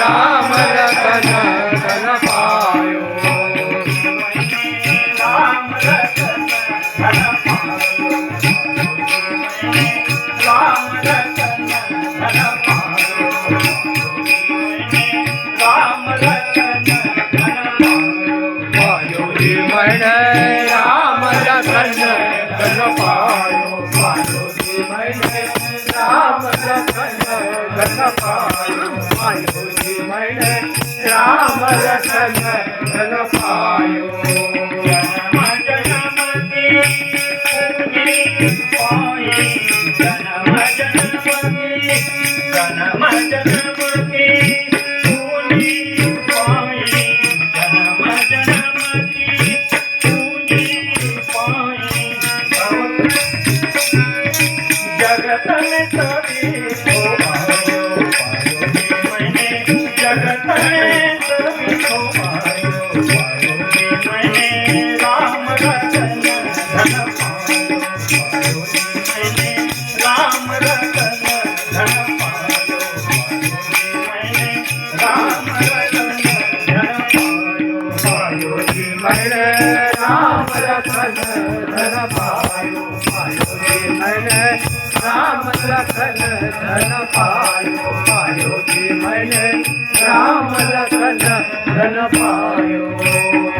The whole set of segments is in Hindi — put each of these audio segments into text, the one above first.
राम रतन धन पायो राम रतन धन पायो। राम रतन धन पायो राम रतन धन पायो मन राम रतन धन पायो। पायो मन राम रतन धन पायो। Hare Krishna, धर पायो पायो रे मन राम लखन धन पायो पायो रे मन राम लखन धन पायो।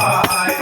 पाए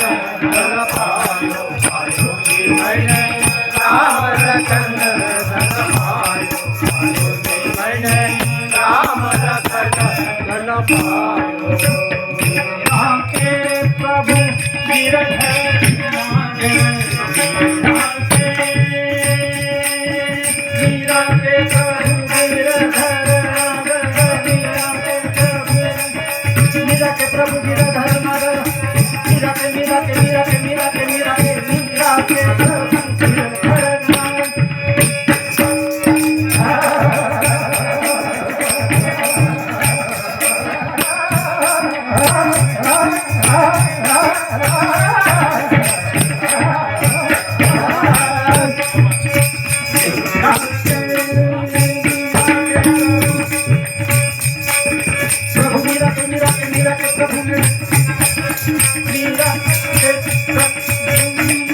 राम लखन गण पायो प्रभु गिरध प्रभु नीरा के नीरा के प्रभु नीरा के प्रभु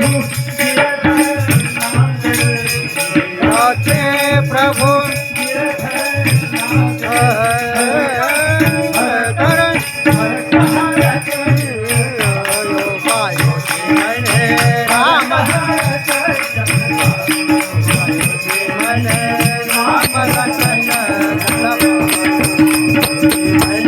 Thank you. Bye.